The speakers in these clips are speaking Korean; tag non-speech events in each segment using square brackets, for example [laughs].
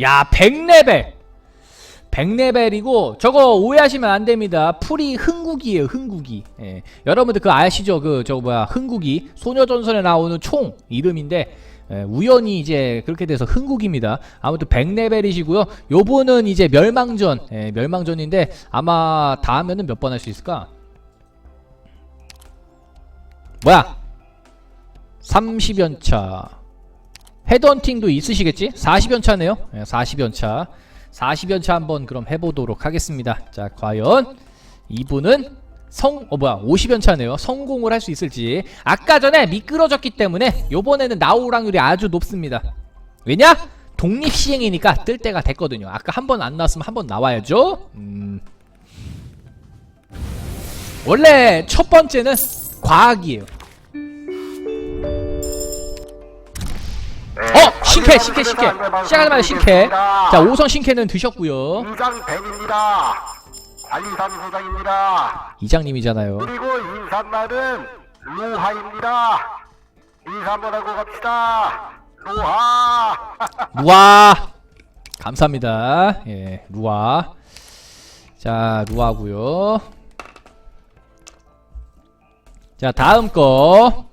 야, 100레벨 100레벨이고 저거 오해하시면 안됩니다 풀이 흥국이에요 흥국이 예. 여러분들 그 아시죠 그 저거 뭐야 흥국이 소녀전선에 나오는 총 이름인데 예, 우연히 이제 그렇게 돼서 흥국입니다. 아무튼 100레벨이시고요. 요번은 이제 멸망전, 예, 멸망전인데 아마 다음에는 몇번 할 수 있을까? 뭐야? 30연차. 헤드헌팅도 있으시겠지? 40연차네요. 40연차. 40연차 한번 그럼 해보도록 하겠습니다. 자, 과연 이분은 성, 어, 뭐야, 50연차네요. 성공을 할 수 있을지. 아까 전에 미끄러졌기 때문에 요번에는 나올 확률이 아주 높습니다. 왜냐? 독립시행이니까 뜰 때가 됐거든요. 아까 한 번 안 나왔으면 한 번 나와야죠. 음. 원래 첫 번째는 과학이에요. 어! 신캐! 신캐! 신캐! 시작하자마자 신캐! 자 5선 신캐는 드셨고요 이장 벤입니다. 관리산 소장입니다. 이장님이잖아요 그리고 인삼만은 루하입니다. 인삼만하고 갑시다. 루하. [laughs] 루아 감사합니다 예 루아 자 루아고요 자 다음 거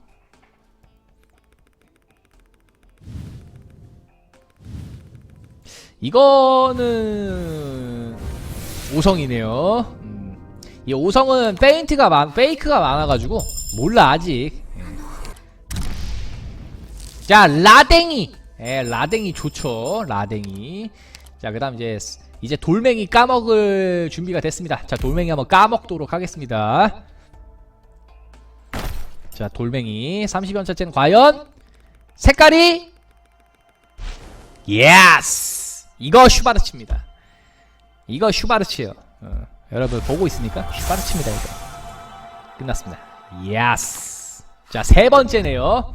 이거는 5성이네요. 음. 이 5성은 페인트가 많, 페이크가 많아가지고 몰라 아직. 예. 자 라댕이. 예 라댕이 좋죠 라댕이. 자 그 다음 이제 스- 이제 돌멩이 까먹을 준비가 됐습니다. 자 돌멩이 한번 까먹도록 하겠습니다. 자 돌멩이. 30연차째는 과연 색깔이? 예스 이거 슈바르츠입니다. 이거 슈바르츠요. 어, 여러분 보고 있습니까? 슈바르츠입니다 이거. 끝났습니다. 야스. 자 세 번째네요.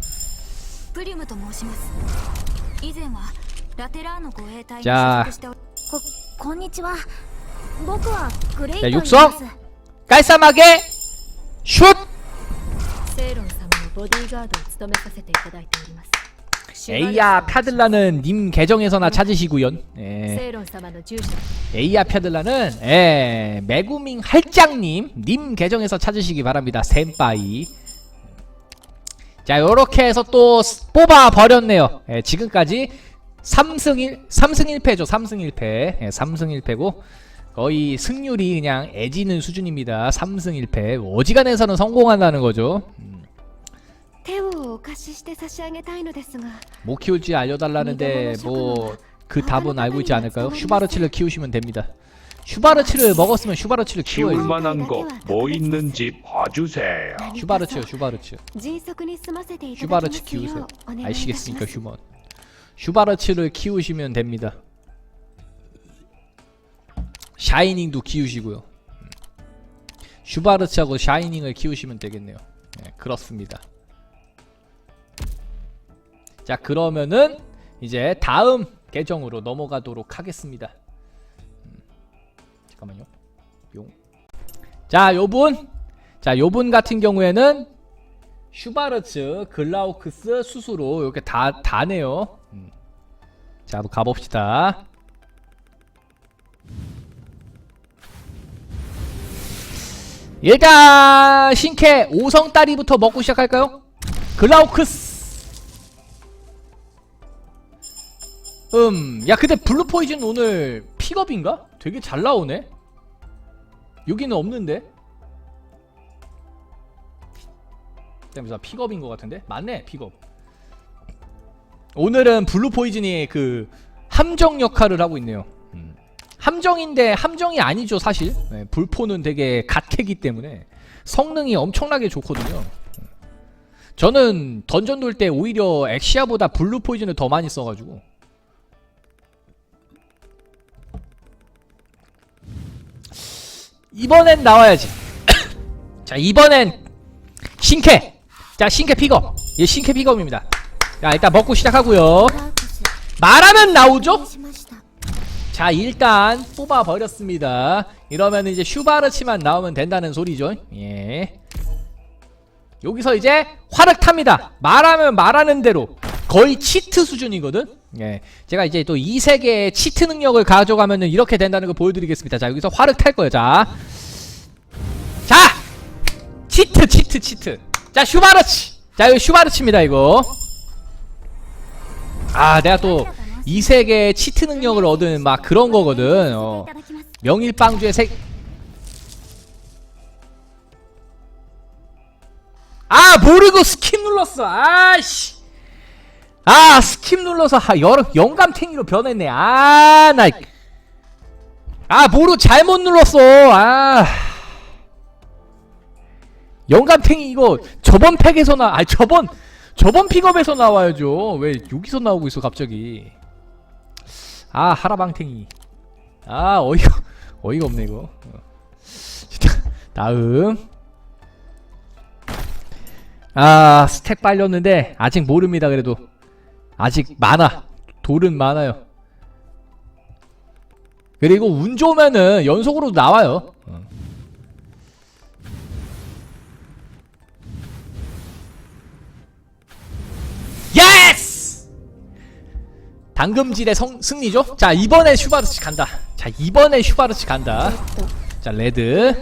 자. 자 육성 깔쌈하게 슛. セイロン様のボディーガードを務めさせていただいております 에이야 파들라는 님 계정에서나 찾으시구요. 예. 에이야 파들라는 예. 메구밍 할장님 님 계정에서 찾으시기 바랍니다. 센파이. 자 요렇게 해서 또 뽑아 버렸네요. 예, 지금까지 3승 1 3승 1패죠. 3승 1패. 예, 3승 1패고 거의 승률이 그냥 애지는 수준입니다. 3승 1패. 어지간해서는 성공한다는 거죠. 음. 태우. をお貸しして差し上げたいのですが 뭐 키울지 알려달라는데 뭐 그 답은 알고 있지 않을까요? 슈바르츠를 키우시면 됩니다. 슈바르츠를 먹었으면 슈바르츠를 키워야지. 키울만한 거 뭐 있는지 봐주세요. 슈바르츠요, 슈바르츠. 迅速に済ませていただきま 슈바르츠 す 키우세요. ようお願いいたしま 아시겠습니까, す 휴먼? 슈바르츠를 키우시면 됩니다. 샤이닝도 키우시고요. 음. 슈바르츠하고 샤이닝을 키우시면 되겠네요. 네, 그렇습니다. 자, 그러면은 이제 다음 계정으로 넘어가도록 하겠습니다. 음, 잠깐만요. 용. 자, 요분. 자, 요분 같은 경우에는 슈바르츠, 글라우크스, 수수로 이렇게 다 다네요. 음. 자, 한번 가봅시다. 일단 신캐 5성 따리부터 먹고 시작할까요? 글라우크스. 음, 야 근데 블루 포이즌 오늘 픽업인가? 되게 잘 나오네. 여기는 없는데. 잠시만 픽업인 것 같은데 맞네 픽업 오늘은 블루 포이즌이 그 함정 역할을 하고 있네요 음. 함정인데 함정이 아니죠 사실 네, 불포는 되게 갓캐기 때문에 성능이 엄청나게 좋거든요 저는 던전 돌 때 오히려 엑시아보다 블루 포이즌을 더 많이 써가지고 이번엔 나와야지. [coughs] 자 이번엔 신캐. 자 신캐 픽업. 예 신캐 픽업입니다. 자 일단 먹고 시작하고요. 말하면 나오죠? 자 일단 뽑아버렸습니다. 이러면 이제 슈바르치만 나오면 된다는 소리죠. 예. 여기서 이제 화를 탑니다. 말하면 말하는 대로 거의 치트 수준이거든? 예. 제가 이제 또 이 세계의 치트 능력을 가져가면은 이렇게 된다는 걸 보여드리겠습니다. 자, 여기서 화를 탈 거예요. 자. 자! 치트, 치트, 치트. 자, 슈바르치. 자, 이거 슈바르치입니다, 이거. 아, 내가 또 이 세계의 치트 능력을 얻은 막 그런 거거든. 어. 명일방주의 색. 아, 모르고 스킨 눌렀어. 아씨. 아 스킵 눌러서 하, 여, 영감탱이로 변했네. 아 나. 아 모르고 잘못 눌렀어. 아. 영감탱이 이거 저번 팩에서 나. 아 저번 저번 픽업에서 나와야죠. 왜 여기서 나오고 있어 갑자기. 아 하라방탱이. 아 어이가 어이가 없네 이거. 다음. 아 스택 빨렸는데 아직 모릅니다 그래도 아직 많아. 돌은 많아요. 그리고 운 좋으면은 연속으로 나와요. 예스! 당금질의 성, 승리죠? 자, 이번에 슈바르츠 간다. 자, 이번에 슈바르츠 간다. 자, 레드.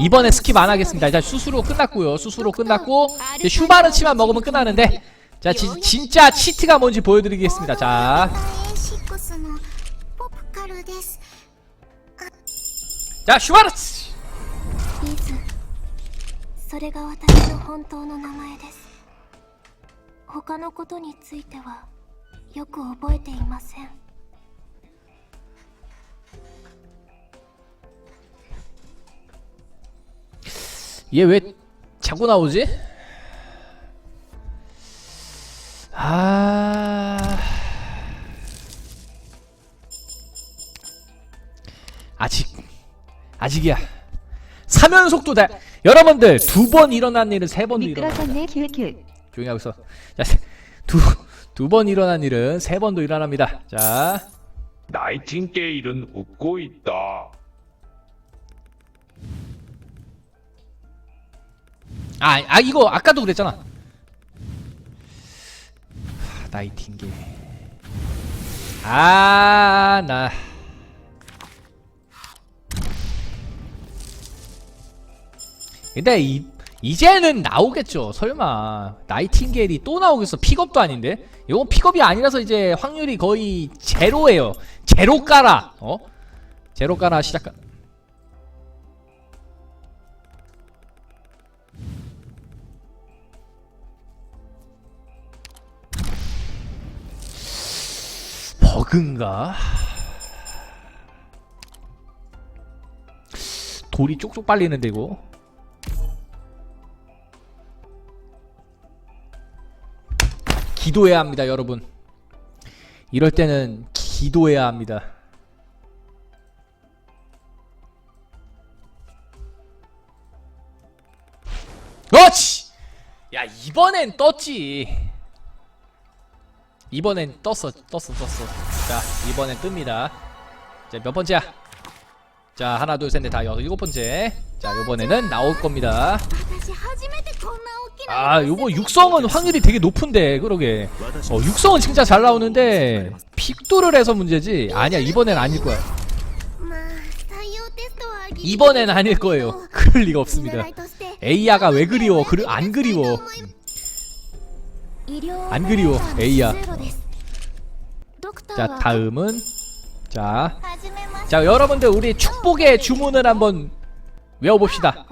이번에 스킵 안 하겠습니다. 자, 수수로 끝났고요. 수수로 끝났고, 슈바르츠만 먹으면 끝나는데, 자 지, 진짜 치트가 뭔지 보여드리겠습니다 자 자, 슈바르츠! 얘 왜 자꾸 나오지? 아직이야. 사면속도 다 여러분들 두 번 일어난 일은 세 번도 일어나. 미끄러졌네 큐큐 조용히 하고 있어. 자, 두, 두 번 일어난 일은 세 번도 일어납니다. 자, 나이팅게일은 웃고 있다. 아, 아, 이거 아까도 그랬잖아. 하, 나이팅게. 아, 나. 근데 이, 이제는 나오겠죠. 설마. 나이팅게일이 또 나오겠어. 픽업도 아닌데? 이건 픽업이 아니라서 이제 확률이 거의 제로예요. 제로 까라. 어? 제로 까라 시작. 버그인가? 돌이 쪽쪽 빨리는데 이거 기도해야 합니다 여러분. 이럴 때는 기도해야 합니다. 그렇지 야 이번엔 떴지. 이번엔 떴어 떴어 떴어. 자 이번엔 뜹니다. 자 몇 번째야? 자 하나 둘 셋 넷 다 여섯 일곱 번째. 자 요번에는 나올 겁니다 아 요거 육성은 확률이 되게 높은데 그러게. 어, 육성은 진짜 잘 나오는데 픽도를 해서 문제지. 아니야 이번엔 아닐 거야. 이번엔 아닐 거예요. 그럴 리가 없습니다. 에이야가 왜 그리워? 그르, 안 그리워. 안 그리워. 에이야. 자 다음은 자, 자 여러분들 우리 축복의 주문을 한번 외워봅시다.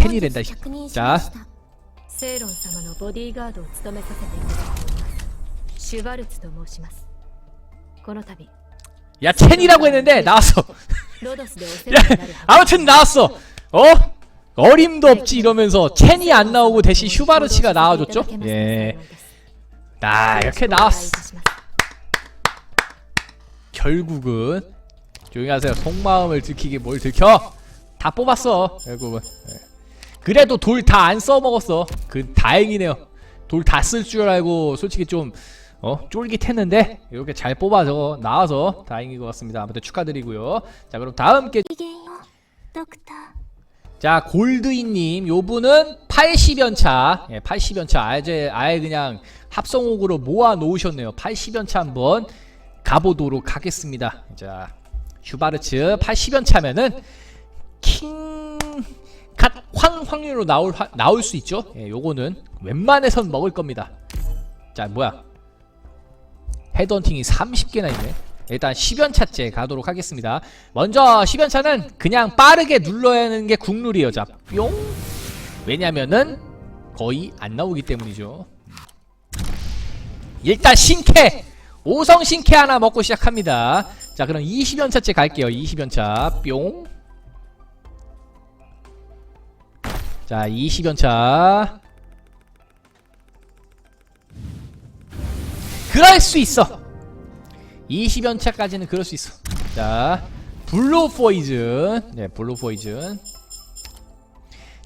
첸이랜다 着任し 자 ましたセイロン様のボディーガードを務めさせていただいておりますシュバルツと申しますこの度 야 첸이라고 했는데 나왔어 ロドスでお世 야, 話になる 아무튼 나왔어 어? 어림도 없지 이러면서 첸이 안 나오고 대신 슈바르치가 나와줬죠 예. 아 이렇게 나왔어 결국은 조용히 하세요 속마음을 들키게 뭘 들켜 다 뽑았어 결국은 예. 그래도 돌 다 안 써먹었어. 그 다행이네요. 돌 다 쓸 줄 알고 솔직히 좀 어? 쫄깃했는데 이렇게 잘 뽑아서 나와서 다행인 것 같습니다. 아무튼 축하드리고요. 자 그럼 다음 게 자, 골드인님, 요분은 80연차, 예, 80연차, 아예, 아예 그냥 합성옥으로 모아 놓으셨네요. 80연차 한번 가보도록 하겠습니다. 자, 슈바르츠 80연차면은 킹 갓 황 확률로 나올 화- 나올 수 있죠? 예, 요거는 웬만해선 먹을 겁니다. 자 뭐야? 헤드헌팅이 30개나 있네. 일단 10연차째 가도록 하겠습니다. 먼저 10연차는 그냥 빠르게 눌러야 하는 게 국룰이에요. 자 뿅. 왜냐면은 거의 안 나오기 때문이죠. 일단 신캐! 5성 신캐 하나 먹고 시작합니다. 자 그럼 20연차째 갈게요. 20연차. 뿅 자, 20연차. 그럴 수 있어. 20연차까지는 그럴 수 있어. 자, 블루 포이즌. 네, 블루 포이즌.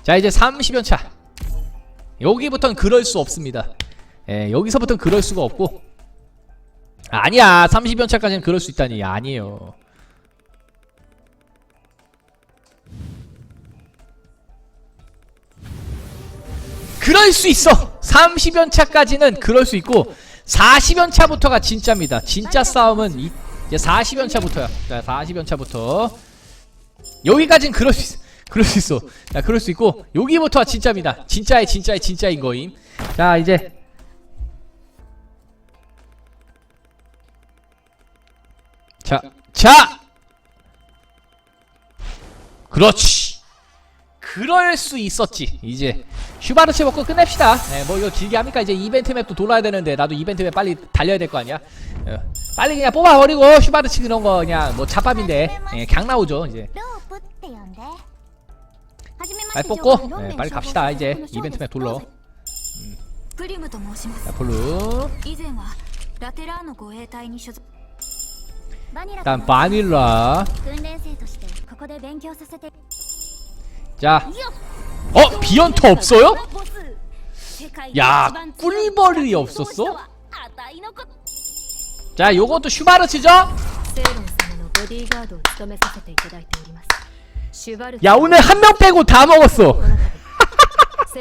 자, 이제 30연차. 여기부터는 그럴 수 없습니다. 예, 여기서부터는 그럴 수가 없고. 아니야, 30연차까지는 그럴 수 있다니. 아니에요. 그럴 수 있어. 30연 차까지는 그럴 수 있고 40연 차부터가 진짜입니다. 진짜 싸움은 이, 이제 40연 차부터야. 자, 40연 차부터 여기까지는 그럴 수 있어. 그럴 수 있어. 자, 그럴 수 있고 여기부터가 진짜입니다. 진짜의 진짜의 진짜인 거임. 자, 이제 자, 자. 그렇지. 그럴 수 있었지. 이제 슈바르츠 먹고 끝냅시다. 네, 뭐 이거 길게 합니까? 이제 이벤트 맵도 돌아야 되는데 나도 이벤트 맵 빨리 달려야 될 거 아니야? 네. 빨리 그냥 뽑아버리고 슈바르츠 그런 거 그냥 뭐 잡밥인데. 네, 강 나오죠 이제. 빨리 뽑고 네, 빨리 갑시다 이제 이벤트 맵 돌러. 자, 블루. 일단 바닐라. 자 어? 비언터 없어요? 야 꿀벌이 없었어? 자 요것도 슈바르 치죠? 야 오늘 한 명 빼고 다 먹었어 [laughs]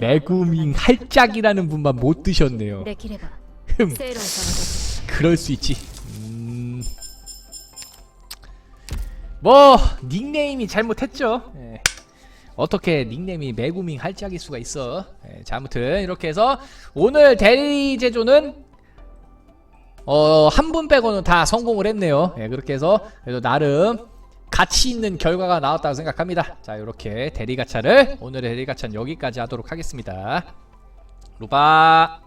매구밍 할짝이라는 분만 못 드셨네요 그럴 수 있지 뭐 닉네임이 잘못했죠. 예. 어떻게 닉네임이 매구밍 할짝일 수가 있어. 예, 자, 아무튼 이렇게 해서 오늘 대리 제조는 어, 한 분 빼고는 다 성공을 했네요. 예, 그렇게 해서 그래도 나름 가치 있는 결과가 나왔다고 생각합니다. 자, 이렇게 대리 가차를 오늘의 대리 가차는 여기까지 하도록 하겠습니다. 루바